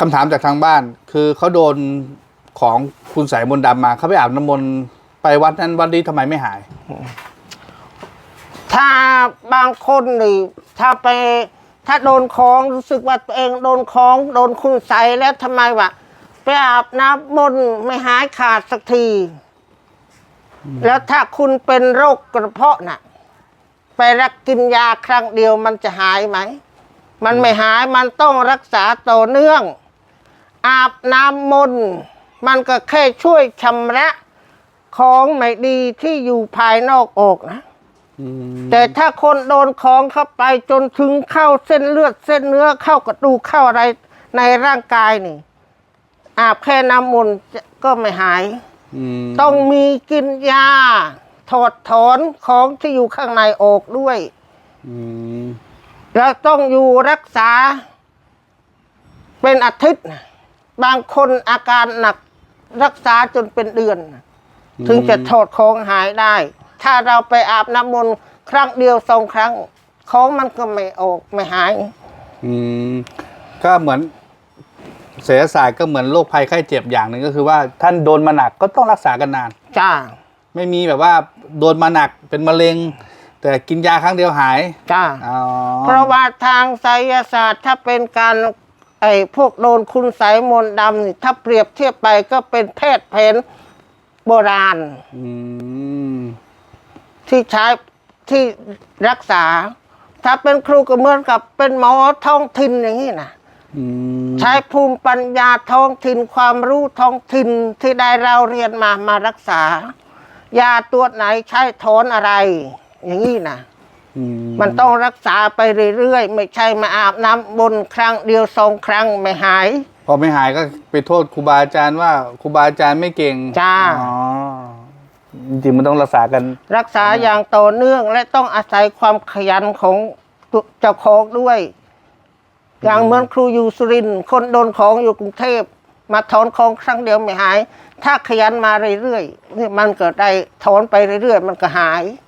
คำถามจากทางบ้าน คือเขาโดนของคุณสายมนต์ดำมาเขาไปอาบน้ำมนต์ไปวัดนั้นวัดนี้ทำไมไม่หาย ถ้าบางคนนี่ถ้าไป ถ้าโดนของรู้สึกว่าตัวเองโดนของโดนคุณใสยแล้วทำไมวะไปอาบน้ำมนต์ไม่หายขาดสักที แล้วถ้าคุณเป็นโรคกระเพาะน่ะ ไปรักกินยาครั้งเดียวมันจะหายไหม มันไม่หายมันต้องรักษาต่อเนื่อง อาบน้ำมนต์มันก็แค่ช่วยชำระของไม่ดีที่อยู่ภายนอกอกนะ แต่ถ้าคนโดนของเข้าไปจนถึงเข้าเส้นเลือดเส้นเนื้อเข้ากระดูกเข้าอะไรในร่างกายนี่ อาบแค่น้ำมนต์จะก็ไม่หายอืมต้องมีกินยา ถอดถอนของที่อยู่ข้างในออกด้วยอืมแล้วต้องอยู่รักษา เป็นอาทิตย์นะ บางคนอาการหนักรักษาจนเป็นเดือนนะถึงจะถอดของหายได้ ถ้าเราไปอาบน้ำมนต์ครั้งเดียวสองครั้ง ของมันก็ไม่ออกไม่หาย อืมก็เหมือนเสียศาสตร์ก็เหมือนโรคภัยไข้เจ็บอย่างหนึ่งก็คือว่าท่านโดนมาหนักก็ต้องรักษากันนาน จ้า ไม่มีแบบว่าโดนมาหนักเป็นมะเร็ง แต่กินยาครั้งเดียวหายจ้า อ๋อเพราะว่าทางไสยศาสตร์ถ้าเป็นการ ไอ้พวกโดนคุณไสยมนต์ดำนี่ถ้าเปรียบเทียบไปก็เป็นแพทย์แผนโบราณ อืมที่ใช้ที่รักษา ถ้าเป็นครูก็เหมือนกับเป็นหมอท้องถิ่นอย่างนี้นะอืมใช้ภูมิปัญญาท้องถิ่นความรู้ท้องถิ่นที่ได้เราเรียนมามารักษา ยาตัวไหนใช้ถอนอะไร อย่างนี้นะอื มันต้องรักษาไปเรื่อยๆ ไม่ใช่มาอาบน้ำบนต์ครั้งเดียวสองครั้งไม่หาย พอไม่หายก็ไปโทษครูบาอาจารย์ว่าครูบาอาจารย์ไม่เก่งจ้าอ๋อจริงๆมันต้องรักษากัน รักษาอย่างต่อเนื่องและต้องอาศัยความขยันของตัวเจ้าของด้วย อย่างเหมือนครูอยู่สุรินทร์คนโดนของอยู่กรุงเทพ มาถอนของครั้งเดียวไม่หาย ถ้าขยันมาเรื่อยๆนี่มันก็ได้ถอนไปเรื่อยๆ มันก็หายอ